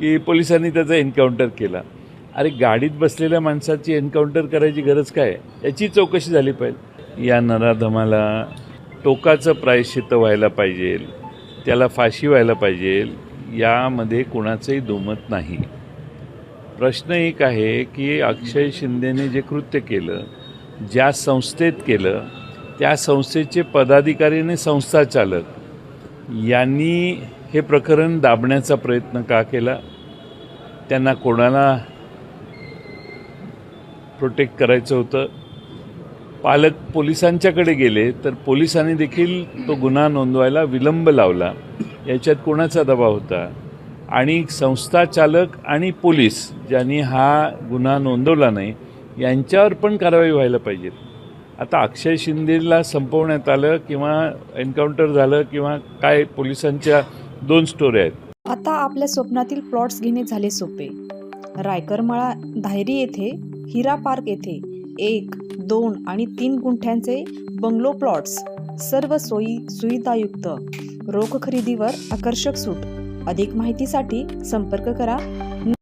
की पोलिसांनी त्याचा एन्काउंटर केला. अरे गाडीत बसलेल्या माणसाची एन्काउंटर करायची गरज काय? याची चौकशी झाली पाहिजे. या नराधमाला टोकाचं प्रायश्चित्त व्हायला पाहिजे त्याला फाशी व्हायला पाहिजे यामध्ये कोणाचंही दुमत नाही. प्रश्न एक आहे की अक्षय शिंदेने जे कृत्य केलं ज्या संस्थेत केलं त्या संस्थेचे पदाधिकारी आणि संस्था चालक यांनी हे प्रकरण दाबण्याचा प्रयत्न का केला? त्यांना कोणाला प्रोटेक्ट करायचं होतं? पालक पोलिसांच्याकडे गेले तर पोलिसांनी देखील तो गुन्हा नोंदवायला विलंब लावला. याच्यात कोणाचा दबाव होता? आणि संस्था चालक आणि पोलीस ज्यांनी हा गुन्हा नोंदवला नाही यांच्यावर पण कारवाई व्हायला पाहिजे. आता अक्षय शिंदेला संपवण्यात आलं किंवा एन्काउंटर झालं किंवा काय पोलिसांच्या दोन स्टोरी आहेत. आता आपल्या स्वप्नातील प्लॉट्स घेणे झाले सोपे. रायकरमाळा धायरी येथे हिरा पार्क येथे एक दोन आणि तीन गुंठ्यांचे बंगलो प्लॉट्स सर्व सोयी सुविधायुक्त. रोख खरेदीवर आकर्षक सूट. अधिक माहितीसाठी संपर्क करा.